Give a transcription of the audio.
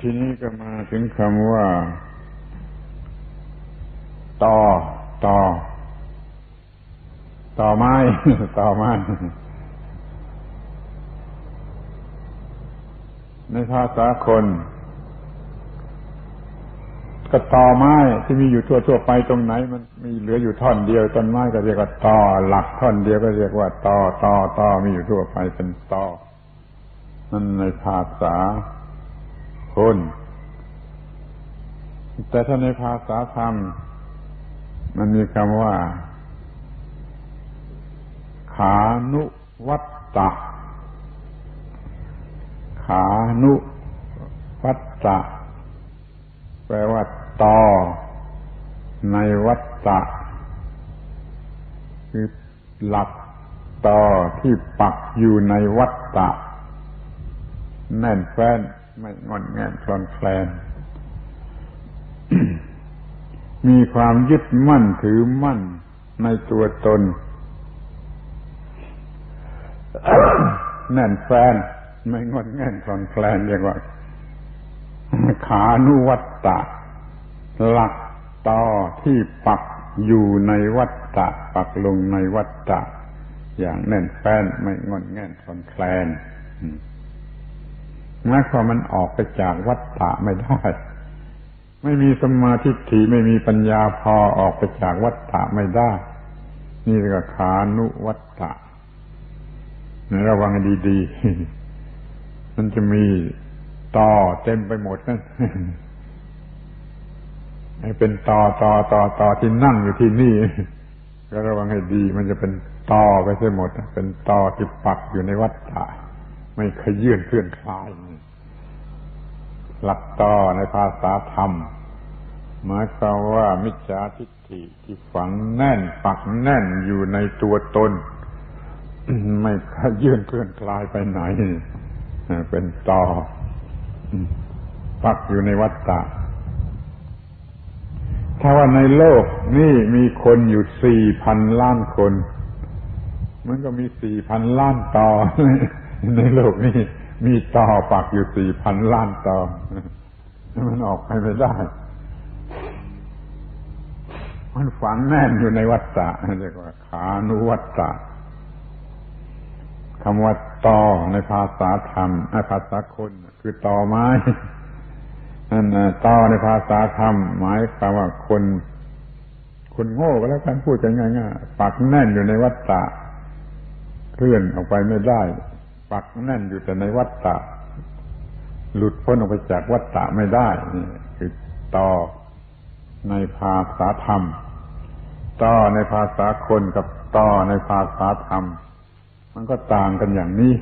ทีนี้ก็มาถึงคำว่า ต่อ ต่อ ต่อไม้ ต่อไม้ในภาษาคน ก็ต่อไม้ที่มีอยู่ทั่วทั่วไปตรงไหน มันมีเหลืออยู่ท่อนเดียวต้นไม้ก็เรียกว่าตอหลักท่อนเดียวก็เรียกว่าตอตอตอมีอยู่ทั่วไปเป็นตอนั่นในภาษา คน แต่ถ้าในภาษาธรรม มันมีคำว่า ขานุวัตตะ ขานุวัตตะ แปลว่าต่อ ในวัตตะ คือหลักต่อที่ปักอยู่ในวัตตะ แน่นแฟ้น ไม่งอนแงนคลอนแคลน มีความยึดมั่นถือมั่นในตัวตน แน่นแฟน ไม่งอนแง่นคลอนแคลนเรียกว่า ขานุวัตตะ หลักต่อที่ปักอยู่ในวัตตะ ปักลงในวัตตะ อย่างแน่นแฟนไม่งอนแง่นคลอนแคลน หมายความมันออกไปจากวัตตะไม่ได้ ไม่มีสมาธิถีไม่มีปัญญาพอออกไปจากวัตตะไม่ได้ นี่เรียกว่าขานุวัตตะระวังให้ดีๆ มันจะมีต่อเต็มไปหมดนั่นไอ้เป็นต่อต่อต่อต่อที่นั่งอยู่ที่นี่ ก็ระวังให้ดี มันจะเป็นต่อไปเสียหมด เป็นต่อที่ปักอยู่ในวัฏฏะ ไม่ขยื่นเคลื่อนคลาย หลักต่อในภาษาธรรม หมายความว่ามิจฉาทิฏฐิที่ฝังแน่นปักแน่นอยู่ในตัวตน ไม่ขยื่นเคลื่อนคลายไปไหน เป็นต่อปักอยู่ในวัฏฏะถ้าว่าในโลกนี่มีคนอยู่สี่พันล้านคน มันก็มีสี่พันล้านต่อ ในโลกนี้มีต่อปักอยู่สี่พันล้านต่อ มันออกไปไม่ได้ มันฝังแน่นอยู่ในวัฏฏะเรียกว่า ขานุวัฏฏะคำว่าตอในภาษาธรรมในภาษาคน คือตอไม้นั่นตอในภาษาธรรม หมายความว่าคน คนโง่ก็แล้วกันพูดกันง่ายๆปักแน่นอยู่ในวัฏฏะเคลื่อนออกไปไม่ได้ ปักแน่นอยู่แต่ในวัฏฏะหลุดพ้นออกไปจากวัฏฏะไม่ได้นี่คือต่อในภาษาธรรม ต่อในภาษาคนกับต่อในภาษาธรรม มันก็ต่างกันอย่างนี้